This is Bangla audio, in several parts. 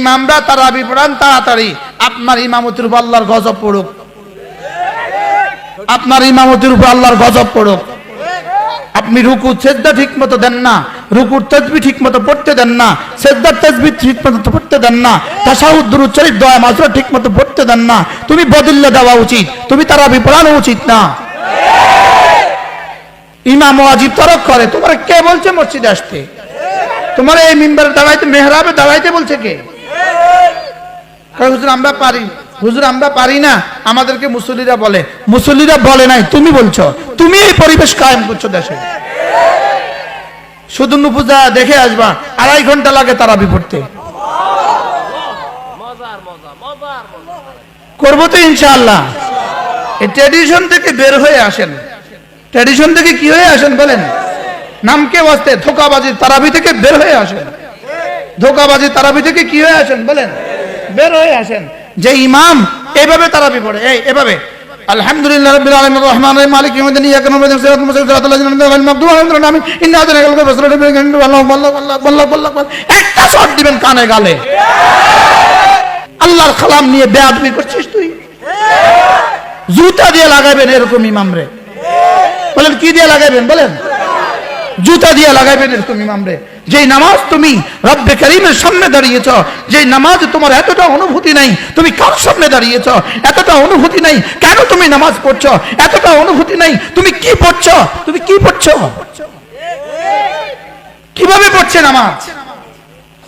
ইমামরা তারাবি পড়ান তাড়াতাড়ি। আপনার ইমামতির উপর আল্লাহর গজব পড়ুক। আপনার ইমামতির উপর আল্লাহর গজব পড়ুক। আপনি রুকু সেজদা ঠিক মতো দেন না, রুকুর তসবি ঠিক মতো পড়তে দেন না, সেজদার তসবি ঠিক মতো পড়তে দেন না তাসাউদ দুরুদ শরীফ, দোয়া মাত্র ঠিক মতো পড়তে দেন না, তুমি বদল্য দেওয়া উচিত, তুমি তারা বিপড়ানো উচিত না। ইমাম ওয়াজিব তরক করে, তোমার কে বলছে মসজিদে আসতে? তোমার এই মিম্বারে দাঁড়াইতে, মেহরাবে দাঁড়াইতে বলছে কে? কয়, হুজুর, আমরা পারি। হুজুর, আমরা পারি না। আমাদেরকে মুসল্লিরা বলে। মুসল্লিরা বলে নাই, তুমি বলছো, তুমি এই পরিবেশ কায়েম করছ দেশে। শুধু নুপুজা দেখে আসবা, আড়াই ঘণ্টা লাগে তারা বিপড়তে করব তো ইনশাআল্লাহ। এই ট্র্যাডিশন থেকে বের হয়ে আসেন। ট্র্যাডিশন থেকে কি হয়ে আসেন বলেন? নামকে বাঁচতে ধোকাবাজি তারাবি থেকে বের হয়ে আসেন। ধোকাবাজি তারাবি থেকে কি হয়ে আসেন বলেন? বের হয়ে আসেন। যে ইমাম, এভাবে তারাবি পড়ে। এই, এভাবে। দিবেন কানে গালে। আল্লাহর কালাম নিয়ে করছিস তুই। জুতা দিয়ে লাগাবেন এরকম ইমাম রে বলেন, কি দিয়ে লাগাবেন বলেন। জুতা দিয়ে লাগাইবেন এরকম ইমাম রে যেই নামাজ তুমি রব্বে করিমের সামনে দাঁড়িয়েছ, যেই নামাজ তোমার এতটা অনুভূতি নাই, তুমি কার সামনে দাঁড়িয়েছ? এতটা অনুভূতি নাই, কেন তুমি নামাজ পড়ছো? এতটা অনুভূতি নাই, তুমি কি পড়ছো? তুমি কি পড়ছো? কীভাবে পড়ছে নামাজ?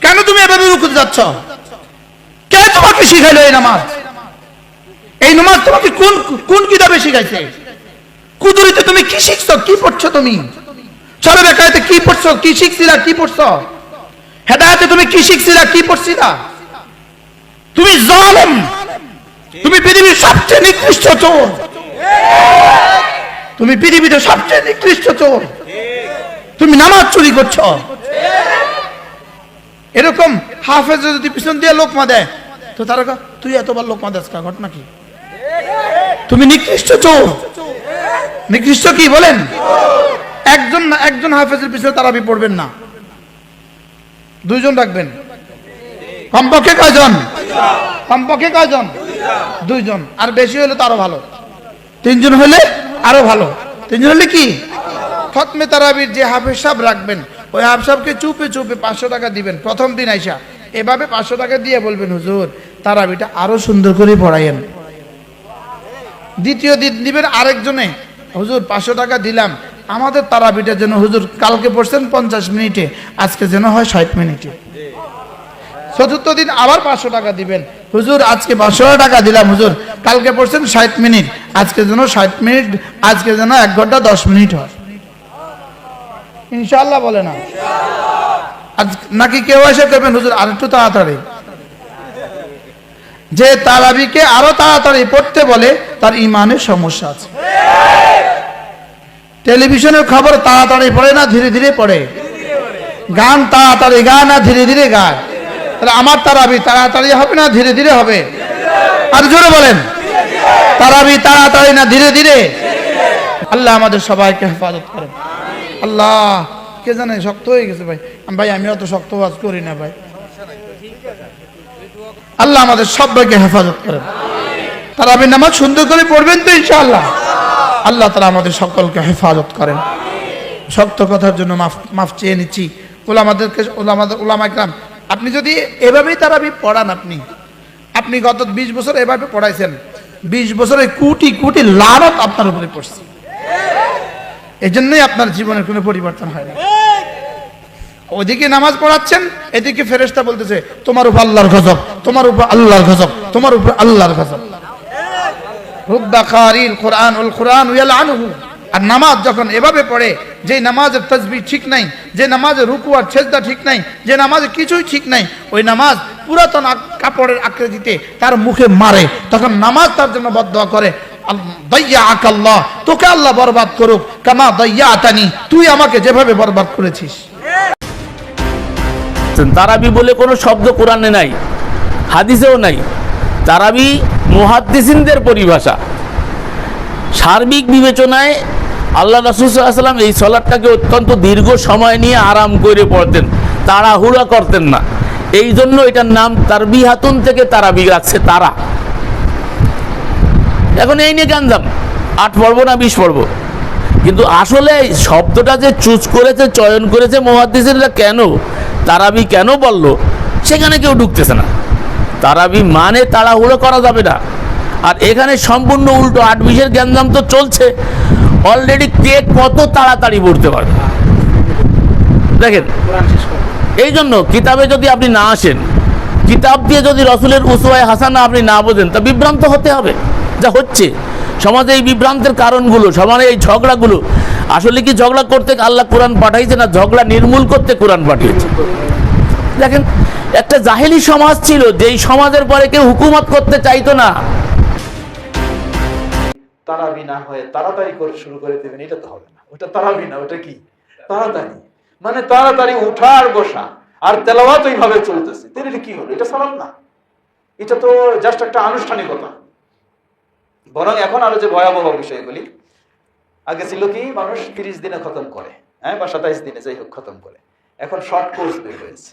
কেন তুমি এভাবে রুকুতে যাচ্ছ? কে তোমাকে শিখাইলো এই নামাজ? এই নামাজ তোমাকে কোন কোন কিতাবে শিখাইছে? কুদুরিতে তুমি কি শিখছো? কি পড়ছো তুমি? চলো বেকায়তে, কি পড়ছো? কি শিখছিলা? কি পড়ছো? হেদায়তে তুমি কি শিখছিলা? কি পড়ছিলা? তুমি জালেম। তুমি পৃথিবীর সবচেয়ে নিকৃষ্ট চোর। তুমি পৃথিবীতে সবচেয়ে নিকৃষ্ট চোর। তুমি নামাজ চুরি করছ। এরকম হাফেজ যদি পিছন দিয়ে লোকমা দেয় তো তারা তুই এতবার লোকমা কা? ঘটনা কি? তুমি নিকৃষ্ট চোর। নিকৃষ্ট কি বলেন? একজন না, একজন হাফেজের পিছনে তারাবি পড়বেন না। দুইজন রাখবেন। কমপক্ষে কয়জন? কমপক্ষে কয়জন? দুইজন। আর বেশি হলে তো আরও ভালো। তিনজন হলে আরও ভালো। তিনজন হলে কি? খতমে তারাবির যে হাফেজ সাহেব রাখবেন, ওই হাফেজ সাহেবকে চুপে চুপে পাঁচশো টাকা দিবেন প্রথম দিন আইসা। এভাবে পাঁচশো টাকা দিয়ে বলবেন, হুজুর, তারাবিটা আরও সুন্দর করে পড়াইয়েন দ্বিতীয় দিন দিবেন আরেকজনে, হুজুর, পাঁচশো টাকা দিলাম। আমাদের তারাবিটা যেন হুজুর কালকে পড়ছেন পঞ্চাশ মিনিটে, আজকে যেন হয় ষাট মিনিটে। চতুর্থ দিন আবার পাঁচশো টাকা দিবেন। হুজুর, আজকে পাঁচশো টাকা দিলাম হুজুর, কালকে পড়ছেন ষাট মিনিট, আজকে যেন ষাট মিনিট, আজকে যেন এক ঘণ্টা দশ মিনিট হয়। ইনশাল্লাহ বলে না? আজ নাকি কেউ এসে করবেন হুজুর, আর একটু তাড়াতাড়ি। যে তারাবিকে আরও তাড়াতাড়ি পড়তে বলে, তার ইমানের সমস্যা আছে। টেলিভিশনের খবর তাড়াতাড়ি পড়ে না, ধীরে ধীরে পড়ে। গান তাড়াতাড়ি গায় না, ধীরে ধীরে গায়। তাহলে আমার তারাবি তাড়াতাড়ি হবে না, ধীরে ধীরে হবে? আর জোরে বলেন। তারাবি তাড়াতাড়ি না, ধীরে ধীরে? আল্লাহ আমাদের সবাইকে হেফাজত করেন। আল্লাহ, কে জানে, শক্ত হয়ে গেছে ভাই। ভাই আমি অত শক্ত কাজ করি না ভাই। আল্লাহ আমাদের সবাইকে হেফাজত করেন। তারাবি নামাজ সুন্দর করে পড়বেন তো, ইনশাআল্লাহ। আল্লাহ তারা আমাদের সকলকে হেফাজত করেন। শক্ত কথার জন্য মাফ মাফ চেয়ে নিচ্ছি। ওলামাদেরকে ওলামাদের ওলামা ইকরাম, আপনি যদি এভাবেই তারাবি পড়ান আপনি আপনি গত বিশ বছর এভাবে পড়াইছেন, বিশ বছরে কোটি কোটি লানত আপনার উপরে পড়ছে। এই জন্যই আপনার জীবনের কোনো পরিবর্তন হয় না। ওদিকে নামাজ পড়াচ্ছেন, এদিকে ফেরেশতা বলতেছে, তোমার উপর আল্লাহর গজব, তোমার উপর আল্লাহর গজব, তোমার উপর আল্লাহর গজব। ইয়ালআনুহু আর নামাজ যখন এভাবে পড়ে, যে নামাজের ঠিক নাই, যে রুকু আর ঠিক নাই, যে নামাজে কিছুই ঠিক নাই, ওই নামাজ পুরাতন কাপড়ের আকৃতিতে তার মুখে মারে। তখন নামাজ তার জন্য বদয়া করে আকাল্লাহ তোকে আল্লাহ বরবাদ করুক, কামা দইয়া আতানি তুই আমাকে যেভাবে বরবাদ করেছিস। তারাবি বলে কোনো শব্দ কোরআনে নাই, হাদিসেও নাই। তারাবি মুহাদ্দিসিনদের পরিভাষা। সার্বিক বিবেচনায় আল্লাহ রাসুসাল্লাম এই সলাদটাকে অত্যন্ত দীর্ঘ সময় নিয়ে আরাম করে পড়তেন, তাড়াহুড়া করতেন না। এই জন্য এটার নাম তারবি হাতুন থেকে তারাবি রাখছে তারা। এখন এই নিয়ে গান্দাম আট পর্ব না বিশ পর্ব? কিন্তু আসলে শব্দটা যে চুজ করেছে, চয়ন করেছে মহাদিসেরা কেন, তারাবি কেন বলল, সেখানে কেউ ঢুকতেছে না। তারাবি মানে তাড়াহুড়ো করা যাবে না। আর এখানে সম্পূর্ণ উল্টো আট বিশের জ্ঞানদাম তো চলছে। অলরেডি কে কত তাড়াতাড়ি পড়তে পারবে? দেখেন এই জন্য কিতাবে যদি আপনি না আসেন, কিতাব দিয়ে যদি রসুলের উসওয়ায় হাসানা আপনি না বোঝেন, তা বিভ্রান্ত হতে হবে। যা হচ্ছে, সমাজে এই বিভ্রান্তের কারণগুলো, সমাজে এই ঝগড়াগুলো, আসলে কি ঝগড়া করতে আল্লাহ কোরআন পাঠাইছে না ঝগড়া নির্মূল করতে কোরআন পাঠিয়েছে? দেখেন, একটা জাহেলি সমাজ ছিল, যেই সমাজের পরে কেউ হুকুমত করতে চাইতো না। তারাবি না হয়ে তাড়াতাড়ি করে শুরু করে দেবেন, এটা তো হবে না। ওটা তারাবি না, ওটা কি? তাড়াতাড়ি। মানে তাড়াতাড়ি উঠা আর বসা, আর ওইভাবে চলতেছে। কি হলো? এটা সালাত না। এটা তো জাস্ট একটা আনুষ্ঠানিকতা। বরং এখন আরও যে ভয়াবহ বিষয়গুলি আগে ছিল কি, মানুষ তিরিশ দিনে খতম করে হ্যাঁ বা সাতাইশ দিনে যাই হোক খতম করে। এখন শর্ট কোর্স বের হয়েছে।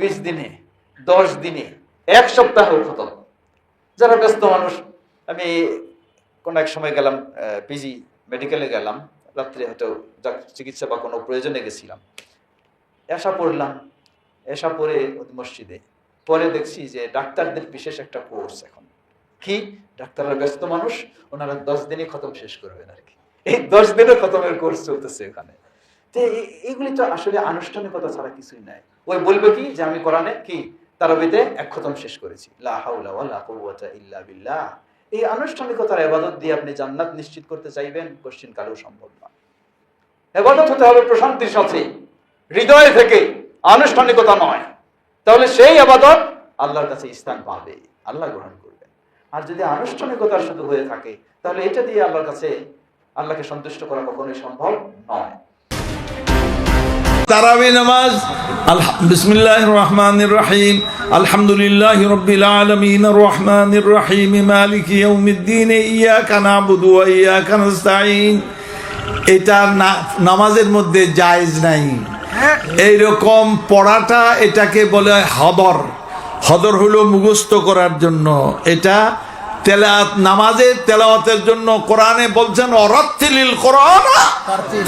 বিশ দিনে, দশ দিনে, এক সপ্তাহ খতম যারা ব্যস্ত মানুষ, আমি কোনো এক সময় গেলাম পিজি মেডিকেলে গেলাম, রাত্রে হয়তো যাক চিকিৎসা বা কোনো প্রয়োজনে গেছিলাম। এসা পড়লাম, এসা পড়ে মসজিদে। পরে দেখছি যে ডাক্তারদের বিশেষ একটা কোর্স এখন। কি? ডাক্তাররা ব্যস্ত মানুষ, ওনারা দশ দিনে খতম শেষ করবেন আর কি। এই দশ দিনে খতমের কোর্স চলতেছে এখানে তো এইগুলি তো আসলে আনুষ্ঠানিকতা ছাড়া কিছুই নাই। ওই বলবে কি যে আমি কোরআনে কি তারাবিতে এক খতম শেষ করেছি। বিল্লাহ। এই আনুষ্ঠানিকতার ইবাদত দিয়ে আপনি জান্নাত নিশ্চিত করতে চাইবেন, কোশ্চিন কালেও সম্ভব না। এবাদত হতে হবে প্রশান্তির সাথে, হৃদয় থেকে, আনুষ্ঠানিকতা নয়। তাহলে সেই আবাদত আল্লাহর কাছে স্থান পাবে, আল্লাহ গ্রহণ করবেন আর যদি আনুষ্ঠানিকতার শুধু হয়ে থাকে, তাহলে এটা দিয়ে আল্লাহর কাছে, আল্লাহকে সন্তুষ্ট করা কখনোই সম্ভব নয়। তারাবি নামাজ বিসমিল্লাহ রহমান রহিম, আলহামদুলিল্লাহ আলমিন রহমান রহিম, মালিক ইয়ৌমিদ্দিন ইয়াকা নাবুদু ওয়া ইয়াকা নাস্তাইন এটা নামাজের মধ্যে জায়েজ নাই। এইরকম পড়াটা এটাকে বলে হদর। হদর হলো মুখস্থ করার জন্য। এটা তেলাত নামাজের তেলাওয়াতের জন্য কোরআনে বলছেন, অরত্তিলিল কোরআন,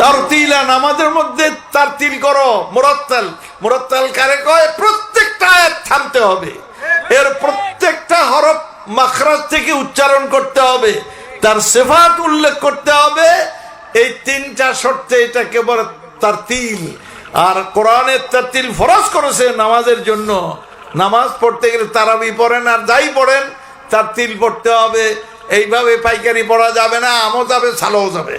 তারতিলা, নামাজের মধ্যে তারতিল করো, মুরত্তাল। মুরত্তাল কারে কয়? প্রত্যেকটা আয়াত থামতে হবে। এর প্রত্যেকটা হরফ মাখরাজ থেকে উচ্চারণ করতে হবে। তার সেফাত উল্লেখ করতে হবে। এই তিনটা শর্তে এটা কেবল তার তিল আর কোরআনের তার তিল ফরজ করেছে নামাজের জন্য। নামাজ পড়তে গেলে তারাবি পড়েন আর যাই পড়েন তার তিল পড়তে হবে। এইভাবে পাইকারি পড়া যাবে না আমও যাবে সালও যাবে।